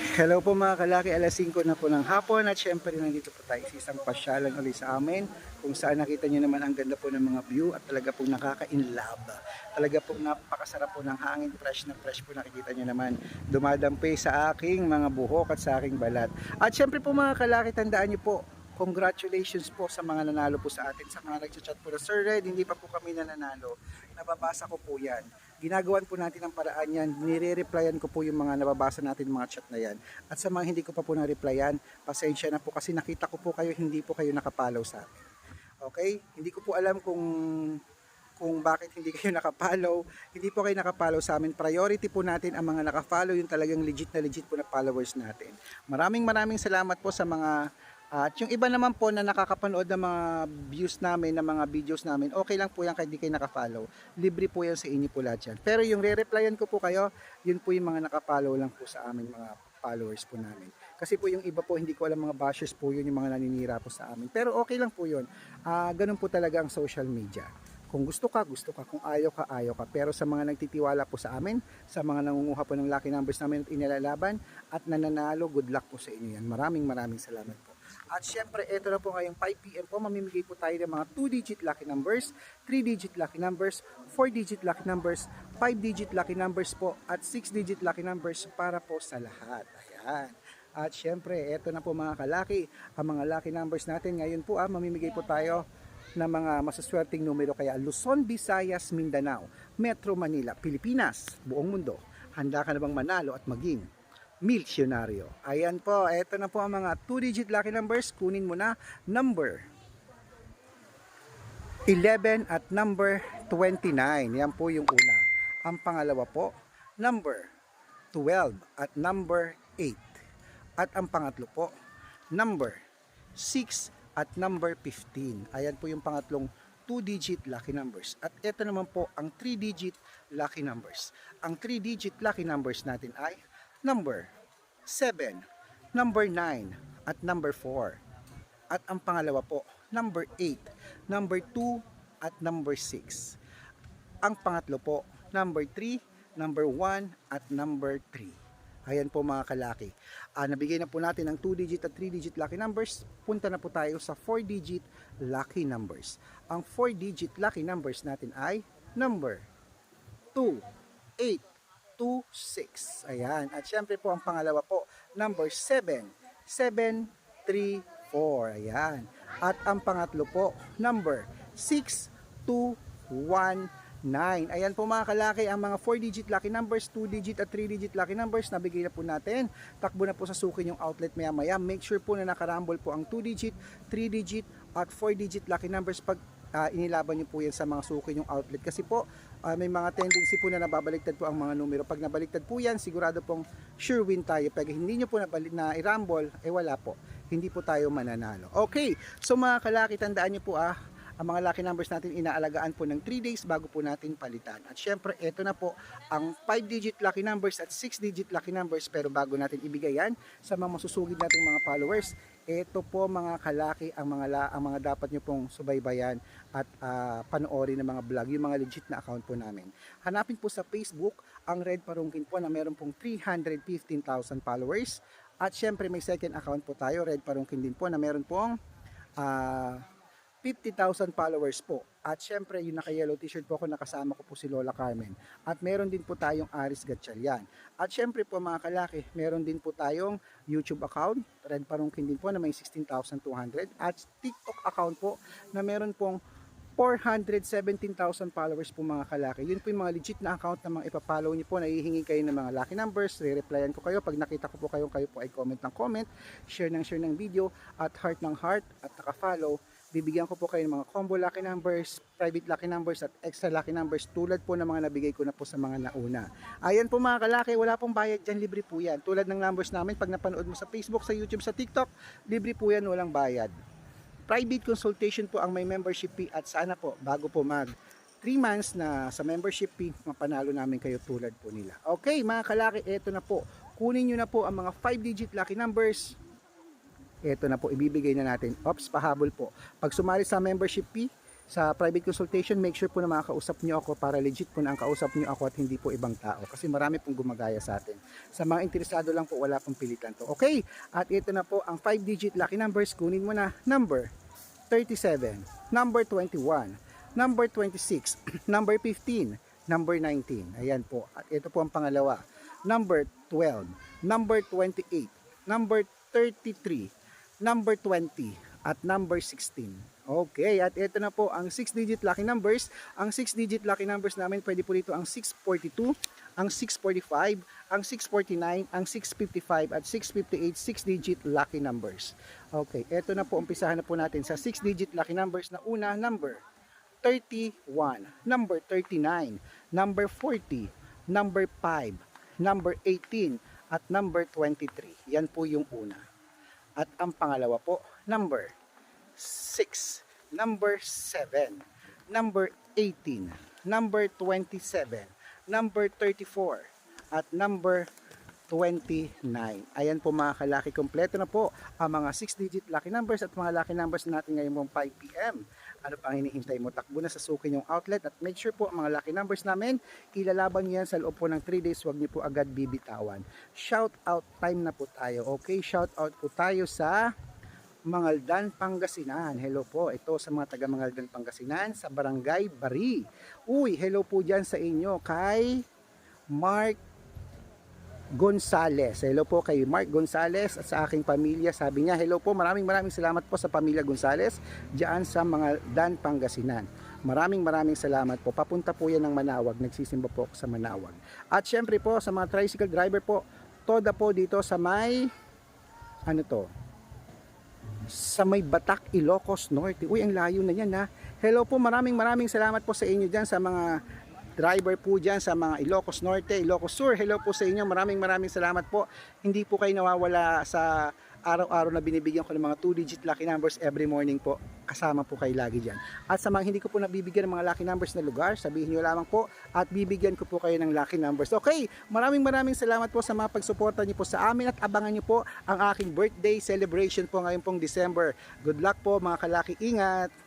Hello po mga kalaki, alas 5 na po ng hapon at syempre nandito po tayo sa isang pasyalan ulit sa amin kung saan nakita nyo naman ang ganda po ng mga view at talaga pong nakaka-inlove. Talaga pong napakasarap po ng hangin, fresh na fresh po nakikita nyo naman dumadampi sa aking mga buhok at sa aking balat. At syempre po mga kalaki, tandaan nyo po, congratulations po sa mga nanalo po sa atin. Sa mga nagchat po na Sir Red, hindi pa po kami nananalo. Nababasa ko po yan. Ginagawan po natin ang paraan yan. Nire-replyan ko po yung mga nababasa natin mga chat na yan. At sa mga hindi ko pa po na-replyan, pasensya na po kasi nakita ko po kayo, hindi po kayo nakapalaw sa akin. Okay? Hindi ko po alam kung kung bakit hindi kayo nakapollow. Hindi po kayo nakapollow sa amin. Priority po natin ang mga nakafollow, yung talagang legit na legit po na followers natin. Maraming maraming salamat po sa mga at yung iba naman po na nakakapanood ng mga views namin, ng mga videos namin, okay lang po yan kahit di kayo nakafollow. Libre po yan sa inyo po lahat yan. Pero yung re-replyan ko po kayo, yun po yung mga nakafollow lang po sa amin mga followers po namin. Kasi po yung iba po, hindi ko alam mga bashers po yun, yung mga naninira po sa amin. Pero okay lang po yun. Ah, ganun po talaga ang social media. Kung gusto ka, gusto ka. Kung ayaw ka, ayaw ka. Pero sa mga nagtitiwala po sa amin, sa mga nangunguha po ng lucky numbers namin at inilalaban at nananalo, good luck po sa inyo yan. Maraming maraming salamat po. At syempre, ito na po ngayong 5pm po, mamimigay po tayo ng mga 2-digit lucky numbers, 3-digit lucky numbers, 4-digit lucky numbers, 5-digit lucky numbers po, at 6-digit lucky numbers para po sa lahat. Ayan. At syempre, ito na po mga kalaki, ang mga lucky numbers natin. Ngayon po, ah, mamimigay po tayo ng mga masaswerteng numero kaya Luzon, Visayas, Mindanao, Metro Manila, Pilipinas, buong mundo. Handa ka na bang manalo at maging milyonaryo? Ayan po, ito na po ang mga 2-digit lucky numbers. Kunin mo na number 11 at number 29. Yan po yung una. Ang pangalawa po, number 12 at number 8. At ang pangatlo po, number 6 at number 15. Ayan po yung pangatlong 2-digit lucky numbers. At ito naman po ang 3-digit lucky numbers. Ang 3-digit lucky numbers natin ay number 7, number 9, at number 4. At ang pangalawa po, number 8, number 2, at number 6. Ang pangatlo po, number 3, number 1, at number 3. Ayan po mga kalaki. Ah, nabigay na po natin ang 2-digit at 3-digit lucky numbers. Punta na po tayo sa 4-digit lucky numbers. Ang 4-digit lucky numbers natin ay number 2, 8, 2, 6. Ayan. At syempre po ang pangalawa po, number 7, 7, 3, 4. Ayan. At ang pangatlo po, number 6, 2, 1, 9. Ayan po mga kalaki, ang mga 4-digit lucky numbers, 2-digit at 3-digit lucky numbers, nabigay na po natin. Takbo na po sa sukin yung outlet maya maya. Make sure po na nakarambol po ang 2-digit, 3-digit at 4-digit lucky numbers pag ah, inilaban nyo po yan sa mga sukin yung outlet. Kasi po, ah, may mga tendency po na nababaliktad po ang mga numero. Pag nabaliktad po yan, sigurado pong sure win tayo. Pag hindi nyo po nabalik na i-rumble, eh wala po. Hindi po tayo mananalo. Okay, so mga kalaki, tandaan nyo po ah, ang mga lucky numbers natin inaalagaan po ng 3 days bago po natin palitan. At syempre, ito na po ang 5-digit lucky numbers at 6-digit lucky numbers. Pero bago natin ibigay yan sa mga masusugid nating mga followers, ito po mga kalaki ang mga, la, ang mga dapat nyo pong subaybayan at ah, panoorin ng mga vlog, yung mga legit na account po namin. Hanapin po sa Facebook ang Red Parungkin po na meron pong 315,000 followers. At syempre may second account po tayo, Red Parungkin din po na meron pong ah 50,000 followers po. At syempre, yung naka-yellow t-shirt po ako, nakasama ko po si Lola Carmen. At meron din po tayong Aris Gatchalian. At syempre po mga kalaki, meron din po tayong YouTube account, Red Parungkin din po na may 16,200. At TikTok account po na meron pong 417,000 followers po mga kalaki. Yun po yung mga legit na account na mga ipapollow niyo po. Nahihingi kayo ng mga lucky numbers. Re-replyan ko kayo. Pag nakita ko po kayo, kayo po ay comment ng comment, share ng share ng video, at heart ng heart, at naka-follow bibigyan ko po kayo ng mga combo lucky numbers, private lucky numbers at extra lucky numbers tulad po ng mga nabigay ko na po sa mga nauna. Ayan po mga kalaki, wala pong bayad dyan, libre po yan. Tulad ng numbers namin, pag napanood mo sa Facebook, sa YouTube, sa TikTok, libre po yan, walang bayad. Private consultation po ang may membership fee at sana po, bago po mag 3 months na sa membership fee, mapanalo namin kayo tulad po nila. Okay mga kalaki, eto na po. Kunin nyo na po ang mga 5-digit lucky numbers, ito na po, ibibigay na natin. Ops, pahabol po. Pag sumali sa membership fee, sa private consultation, make sure po na makakausap nyo ako para legit po na ang kausap nyo ako at hindi po ibang tao. Kasi marami pong gumagaya sa atin. Sa mga interesado lang po, wala pong pilitan to. Okay? At ito na po ang 5-digit lucky numbers. Kunin mo na number 37, number 21, number 26, number 15, number 19. Ayan po. At ito po ang pangalawa. Number 12, number 28, number 33, number 20, at number 16. Okay, at ito na po ang 6-digit lucky numbers. Ang 6-digit lucky numbers namin, pwede po dito ang 642, ang 645, ang 649, ang 655, at 658 6-digit lucky numbers. Okay, ito na po, umpisahan na po natin sa 6-digit lucky numbers na una, number 31, number 39, number 40, number 5, number 18, at number 23. Yan po yung una. At ang pangalawa po, number 6, number 7, number 18, number 27, number 34, at number 29. Ayan po mga kalaki, kompleto na po ang mga 6-digit lucky numbers at mga lucky numbers natin ngayon pong 5 p.m. Ano pang hinihintay mo? Takbo na sa sukin yung outlet at make sure po ang mga lucky numbers namin, ilalaban niyo yan sa loob po ng 3 days, huwag niyo po agad bibitawan. Shout out time na po tayo, okay? Shout out po tayo sa Mangaldan, Pangasinan. Hello po, ito sa mga taga Mangaldan, Pangasinan, sa Barangay Bari. Uy, hello po dyan sa inyo kay Mark Gonzales. Hello po kay Mark Gonzales at sa aking pamilya. Sabi niya, hello po, maraming maraming salamat po sa pamilya Gonzales diyan sa mga Dan, Pangasinan. Maraming maraming salamat po. Papunta po yan ng Manawag. Nagsisimba po ako sa Manawag. At syempre po sa mga tricycle driver po, toda po dito sa may ano to, sa may Batak, Ilocos Norte. Uy, ang layo na yan ha. Hello po, maraming maraming salamat po sa inyo dyan sa mga driver po dyan sa mga Ilocos Norte, Ilocos Sur. Hello po sa inyo. Maraming maraming salamat po. Hindi po kayo nawawala sa araw-araw na binibigyan ko ng mga 2-digit lucky numbers every morning po. Kasama po kayo lagi dyan. At sa mga hindi ko po nabibigyan ng mga lucky numbers na lugar, sabihin nyo lamang po at bibigyan ko po kayo ng lucky numbers. Okay, maraming maraming salamat po sa mga pagsuporta nyo po sa amin at abangan nyo po ang aking birthday celebration po ngayon pong December. Good luck po mga kalaki. Ingat!